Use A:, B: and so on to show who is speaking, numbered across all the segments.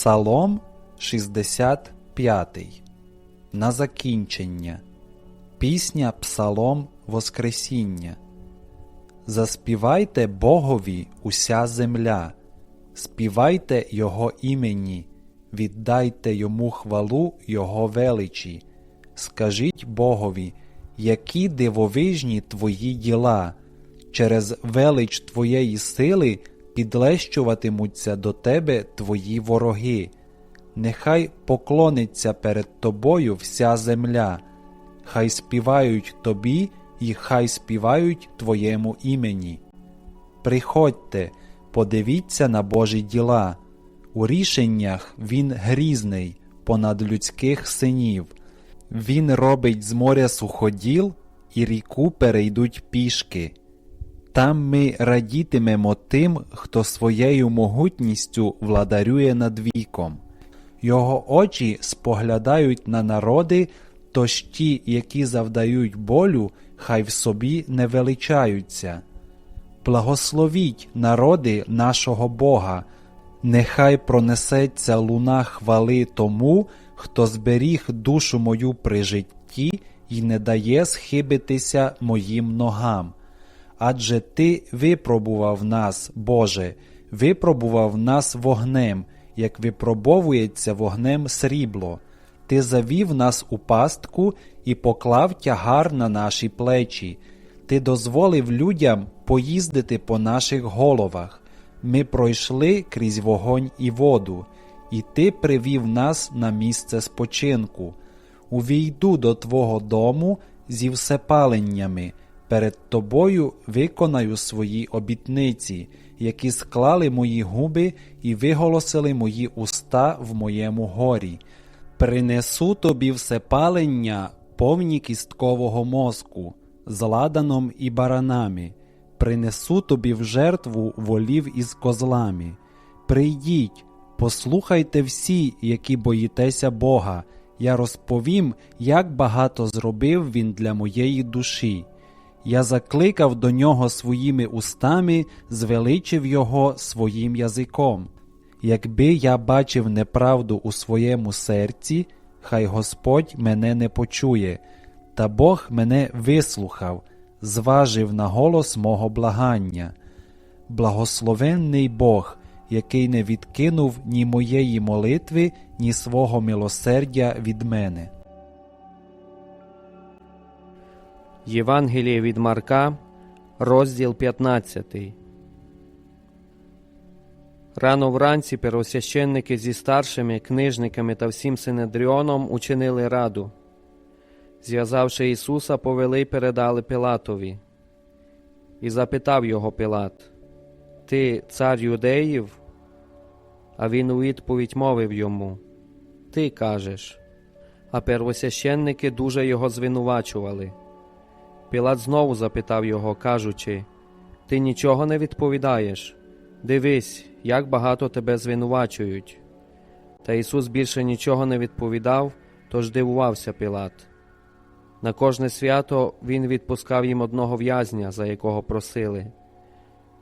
A: Псалом 65. На закінчення. Пісня Псалом Воскресіння. Заспівайте Богові уся земля, співайте Його імені, віддайте йому хвалу Його величі. Скажіть Богові, які дивовижні твої діла, через велич твоєї сили підлещуватимуться до тебе твої вороги. Нехай поклониться перед тобою вся земля, хай співають тобі і хай співають твоєму імені. Приходьте, подивіться на Божі діла. У рішеннях він грізний понад людських синів. Він робить з моря суходіл, і ріку перейдуть пішки. Там ми радітимемо тим, хто своєю могутністю владарює над віком. Його очі споглядають на народи, тож ті, які завдають болю, хай в собі не величаються. Благословіть народи нашого Бога, нехай пронесеться луна хвали тому, хто зберіг душу мою при житті і не дає схибитися моїм ногам. Адже Ти випробував нас, Боже, випробував нас вогнем, як випробовується вогнем срібло. Ти завів нас у пастку і поклав тягар на наші плечі. Ти дозволив людям поїздити по наших головах. Ми пройшли крізь вогонь і воду, і ти привів нас на місце спочинку. Увійду до Твого дому зі всепаленнями. Перед тобою виконаю свої обітниці, які склали мої губи і виголосили мої уста в моєму горі. Принесу тобі всепалення повні кісткового мозку, з ладаном і баранами, принесу тобі в жертву волів із козлами. Прийдіть, послухайте всі, які боїтеся Бога. Я розповім, як багато зробив він для моєї душі. Я закликав до нього своїми устами, звеличив його своїм язиком. Якби я бачив неправду у своєму серці, хай Господь мене не почує, та Бог мене вислухав, зважив на голос мого благання. Благословенний Бог, який не відкинув ні моєї молитви, ні свого милосердя від мене.
B: Євангеліє від Марка, розділ 15. Рано вранці первосвященники зі старшими книжниками та всім синедріоном учинили раду. Зв'язавши Ісуса, повели й передали Пилатові. І запитав його Пилат: Ти цар юдеїв? А він у відповідь мовив йому: Ти кажеш. А первосвященники дуже його звинувачували. Пілат знову запитав його, кажучи: Ти нічого не відповідаєш? Дивись, як багато тебе звинувачують. Та Ісус більше нічого не відповідав, тож дивувався Пілат. На кожне свято Він відпускав їм одного в'язня, за якого просили.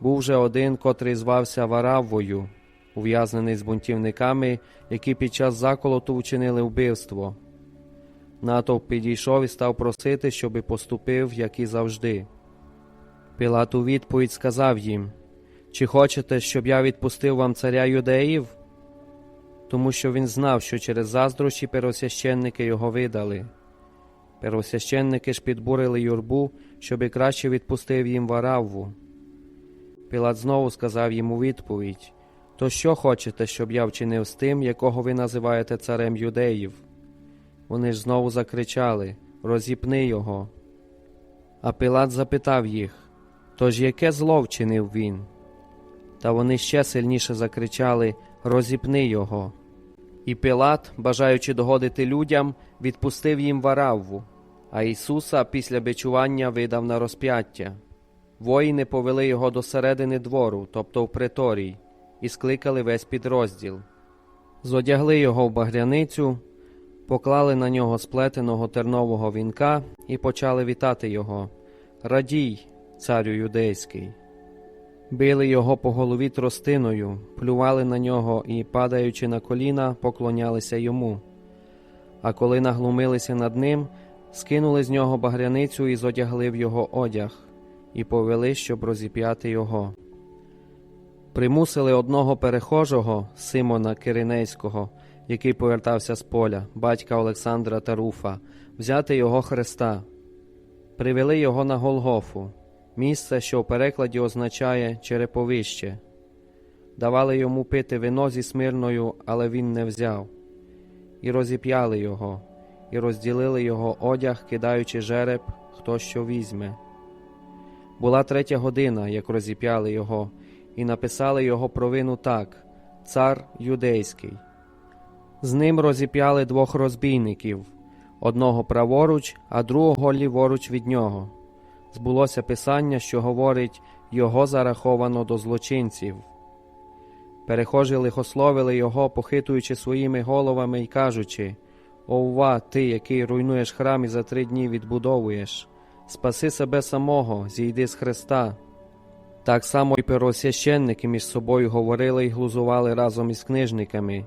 B: Був же один, котрий звався Вараввою, ув'язнений з бунтівниками, які під час заколоту вчинили вбивство. Натовп підійшов і став просити, щоби поступив, як і завжди. Пілат у відповідь сказав їм Чи хочете, щоб я відпустив вам царя юдеїв? Тому що він знав, що через заздрощі первосвященники його видали. Первосвященники ж підбурили юрбу, щоби краще відпустив їм варавву. Пілат знову сказав їм у відповідь То що хочете, щоб я вчинив з тим, якого ви називаєте царем юдеїв? Вони ж знову закричали Розіпни його. А Пилат запитав їх Тож яке зло вчинив він? Та вони ще сильніше закричали Розіпни його. І Пилат, бажаючи догодити людям, відпустив їм варавву, а Ісуса після бичування видав на розп'яття. Воїни повели його до середини двору, тобто в приторій, і скликали весь підрозділ. Зодягли його в багряницю, поклали на нього сплетеного тернового вінка і почали вітати його Радій, царю юдейський. Били його по голові тростиною, плювали на нього і, падаючи на коліна, поклонялися йому. А коли наглумилися над ним, скинули з нього багряницю і зодягли в його одяг, і повели, щоб розіп'яти його. Примусили одного перехожого, Симона Киринейського, який повертався з поля, батька Олександра та Руфа, взяти його хреста. Привели його на Голгофу, місце, що в перекладі означає череповище. Давали йому пити вино зі смирною, але він не взяв. І розіп'яли його, і розділили його одяг, кидаючи жереб, хто що візьме. Була третя година, як розіп'яли його, і написали його провину так Цар юдейський. З ним розіп'яли двох розбійників одного праворуч, а другого ліворуч від нього. Збулося писання, що говорить його зараховано до злочинців. Перехожі лихословили його, похитуючи своїми головами і кажучи Ова, ти, який руйнуєш храм і за три дні відбудовуєш, спаси себе самого, зійди з Христа. Так само й первосвященники між собою говорили і глузували разом із книжниками.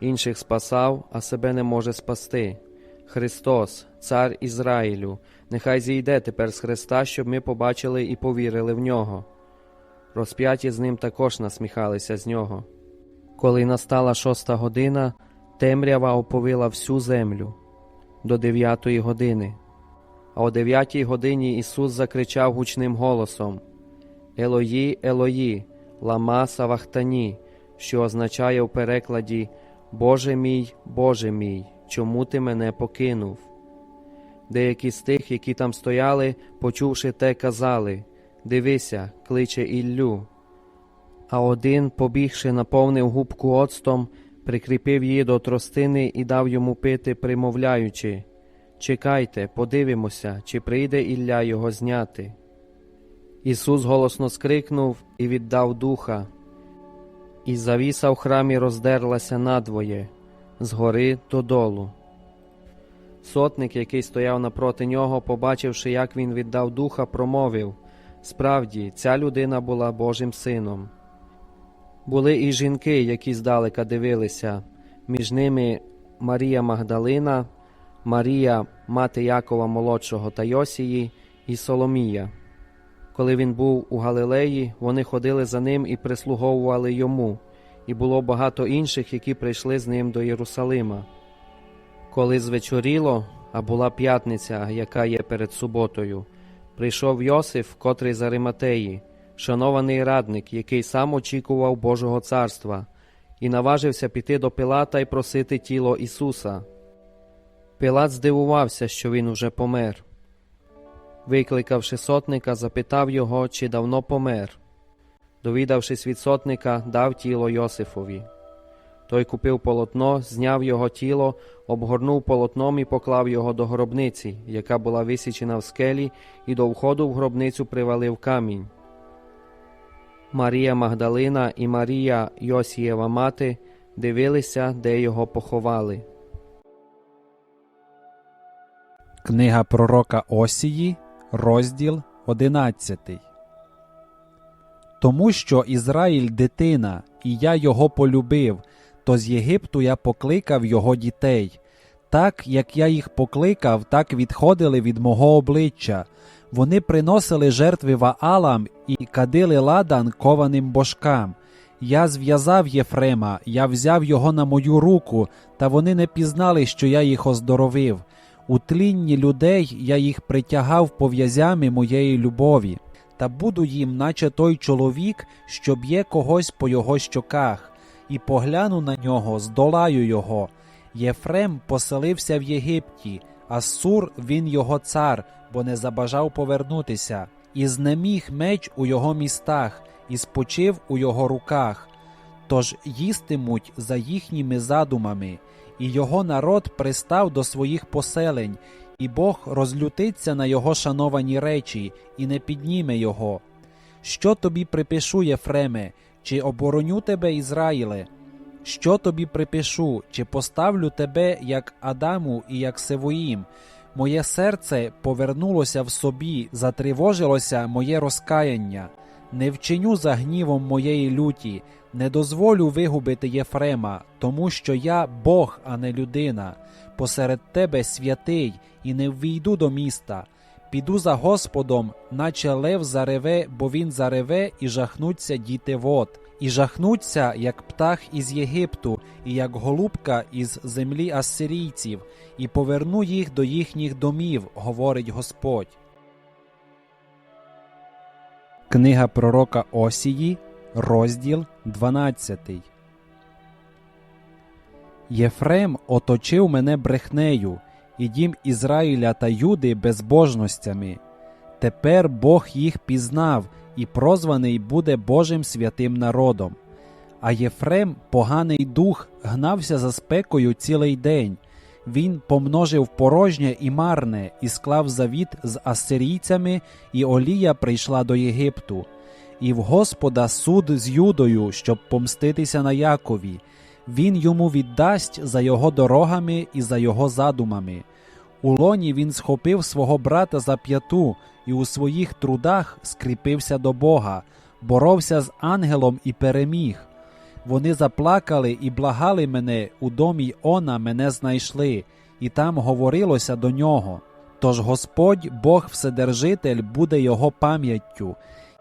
B: Інших спасав, а себе не може спасти. Христос, Цар Ізраїлю, нехай зійде тепер з Христа, щоб ми побачили і повірили в нього. Розп'яті з ним також насміхалися з нього. Коли настала шоста година, темрява оповила всю землю до дев'ятої години. А о дев'ятій годині Ісус закричав гучним голосом Елої, Елої, лама Савахтані, що означає в перекладі Боже мій, Боже мій, чому ти мене покинув? Деякі з тих, які там стояли, почувши те, казали Дивися, кличе Іллю. А один, побігши, наповнив губку оцтом, прикріпив її до тростини і дав йому пити, примовляючи Чекайте, подивимося, чи прийде Ілля його зняти. Ісус голосно скрикнув і віддав духа, і завіса в храмі роздерлася надвоє, згори додолу. Сотник, який стояв напроти нього, побачивши, як він віддав духа, промовив Справді, ця людина була Божим сином. Були і жінки, які здалека дивилися, між ними Марія Магдалина, Марія, мати Якова молодшого та Йосії, і Соломія. Коли він був у Галилеї, вони ходили за ним і прислуговували йому, і було багато інших, які прийшли з ним до Єрусалима. Коли звечоріло, а була п'ятниця, яка є перед суботою, прийшов Йосиф, котрий з Ариматеї, шанований радник, який сам очікував Божого царства, і наважився піти до Пилата і просити тіло Ісуса. Пилат здивувався, що він уже помер. Викликавши сотника, запитав його, чи давно помер. Довідавшись від сотника, дав тіло Йосифові. Той купив полотно, зняв його тіло, обгорнув полотном і поклав його до гробниці, яка була висічена в скелі, і до входу в гробницю привалив камінь. Марія Магдалина і Марія Йосієва мати дивилися, де його поховали.
A: Книга пророка Осії, розділ 11. Тому що Ізраїль дитина, і я його полюбив, то з Єгипту я покликав його дітей. Так як я їх покликав, так відходили від мого обличчя. Вони приносили жертви Ваалам і кадили ладан кованим божкам. Я зв'язав Єфрема, я взяв його на мою руку, та вони не пізнали, що я їх оздоровив. У тлінні людей я їх притягав пов'язями моєї любові, та буду їм, наче той чоловік, що б'є когось по його щоках, і погляну на нього, здолаю його. Єфрем поселився в Єгипті, а Сур він його цар, бо не забажав повернутися, і знеміг меч у його містах, і спочив у його руках. Тож їстимуть за їхніми задумами, і його народ пристав до своїх поселень, і Бог розлютиться на його шановані речі, і не підніме його. Що тобі припишу, Єфреме, чи обороню тебе, Ізраїле? Що тобі припишу, чи поставлю тебе, як Адаму і як Севоїм? Моє серце повернулося в собі, затривожилося моє розкаяння. Не вчиню за гнівом моєї люті, не дозволю вигубити Єфрема, тому що я Бог, а не людина. Посеред тебе святий, і не ввійду до міста. Піду за Господом, наче лев зареве, бо він зареве, і жахнуться діти вод. І жахнуться, як птах із Єгипту, і як голубка із землі ассирійців, і поверну їх до їхніх домів, говорить Господь. Книга пророка Осії, розділ 12. Єфрем оточив мене брехнею, і дім Ізраїля та Юди безбожностями. Тепер Бог їх пізнав, і прозваний буде Божим святим народом. А Єфрем, поганий дух, гнався за спекою цілий день. Він помножив порожнє і марне, і склав завіт з асирійцями, і Олія прийшла до Єгипту. І в Господа суд з Юдою, щоб помститися на Якові. Він йому віддасть за його дорогами і за його задумами. У лоні він схопив свого брата за п'яту і у своїх трудах скріпився до Бога, боровся з ангелом і переміг. Вони заплакали і благали мене, у домі Она мене знайшли, і там говорилося до нього. Тож Господь, Бог Вседержитель, буде його пам'яттю,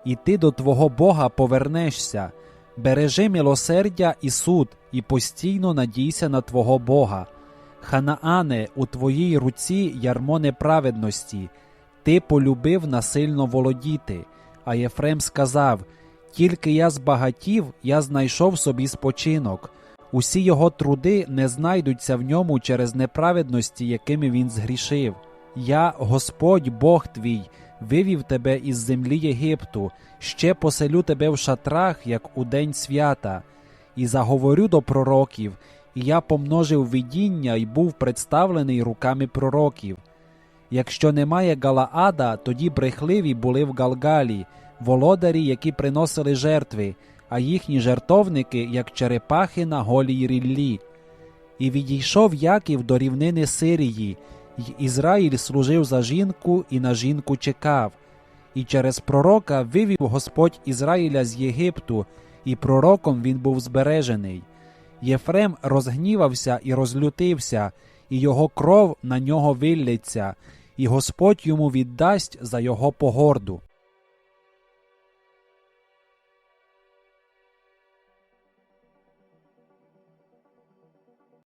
A: і ти до твого Бога повернешся. Бережи милосердя і суд, і постійно надійся на твого Бога. Ханаане, у твоїй руці ярмо неправедності, ти полюбив насильно володіти. А Єфрем сказав: Тільки я збагатів, я знайшов собі спочинок. Усі його труди не знайдуться в ньому через неправедності, якими він згрішив. Я, Господь Бог твій, вивів тебе із землі Єгипту, ще поселю тебе в шатрах, як у день свята, і заговорю до пророків, і я помножив видіння і був представлений руками пророків. Якщо немає Галаада, тоді брехливі були в Галгалі, володарі, які приносили жертви, а їхні жертовники, як черепахи на голій ріллі. І відійшов Яків до рівнини Сирії, й Ізраїль служив за жінку і на жінку чекав. І через пророка вивів Господь Ізраїля з Єгипту, і пророком він був збережений. Єфрем розгнівався і розлютився, і його кров на нього виллється, і Господь йому віддасть за його погорду.